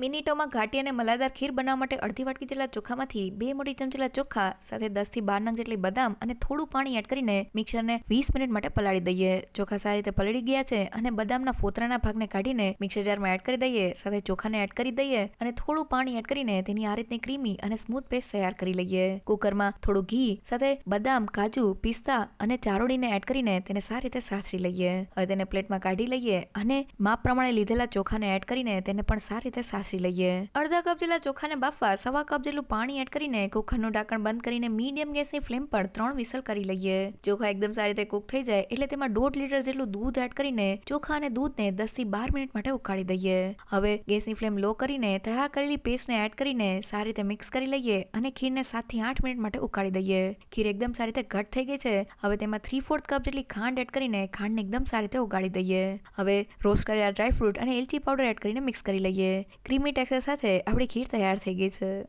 મિનિટોમાં ઘાટી અને મલાદાર ખીર બનાવવા માટે અડધી વાટકી જેટલા ચોખામાંથી બે મોટી ચમચેલા ચોખા, સાથે દસથી બાર નંગ જેટલી બદામ અને થોડું પાણી એડ કરીને મિક્સરને વીસ મિનિટ માટે પલાળી દઈએ. ચોખા સારી રીતે પલળી ગયા છે અને બદામના ફોતરાના ભાગને કાઢીને મિક્સર જારમાં એડ કરી દઈએ, સાથે ચોખાને એડ કરી દઈએ અને થોડું પાણી એડ કરીને તેની આ રીતની ક્રીમી અને સ્મૂથ પેસ્ટ તૈયાર કરી લઈએ. કુકરમાં થોડું ઘી, સાથે બદામ, કાજુ, પિસ્તા અને ચારોળીને એડ કરીને તેને સારી રીતે સાથરી લઈએ. હવે તેને પ્લેટમાં કાઢી લઈએ અને માપ પ્રમાણે લીધેલા ચોખાને એડ કરીને તેને પણ સારી રીતે સાસરી લઈએ. અડધા કપ જેટલા ચોખાને બાફવા, સવા કપ જેટલું પાણી એડ કરીને કુકરનું ઢાંકણ બંધ કરીને મીડિયમ ગેસની ફ્લેમ પર ત્રણ વિસલ કરી લઈએ. ચોખા એકદમ સારી રીતે કુક થઈ જાય એટલે તેમાં દોઢ લીટર જેટલું દૂધ એડ કરીને ચોખા અને દૂધને દસથી બાર મિનિટ માટે ઉકાળી દઈએ. હવે ગેસની ફ્લેમ લો કરીને તૈયાર કરેલી પેસ્ટને એડ કરીને સારી રીતે મિક્સ કરી લઈએ અને ખીરને સાતથી આઠ મિનિટ માટે ઉકાળી દઈએ. ખીર એકદમ સારી રીતે ઘટ થઈ ગઈ છે. હવે તેમાં થ્રી ફોર્થ કપ જેટલી ખાંડ એડ કરીને ખાંડને એકદમ સારી રીતે ઉગાડી દઈએ. હવે રોસ્ટ કરેલા ડ્રાયફ્રૂટ અને એલચી પાવડર એડ કરીને મિક્સ કરી લઈએ. ક્રીમી ટેક્સચર સાથે આપણી ખીર તૈયાર થઈ ગઈ છે.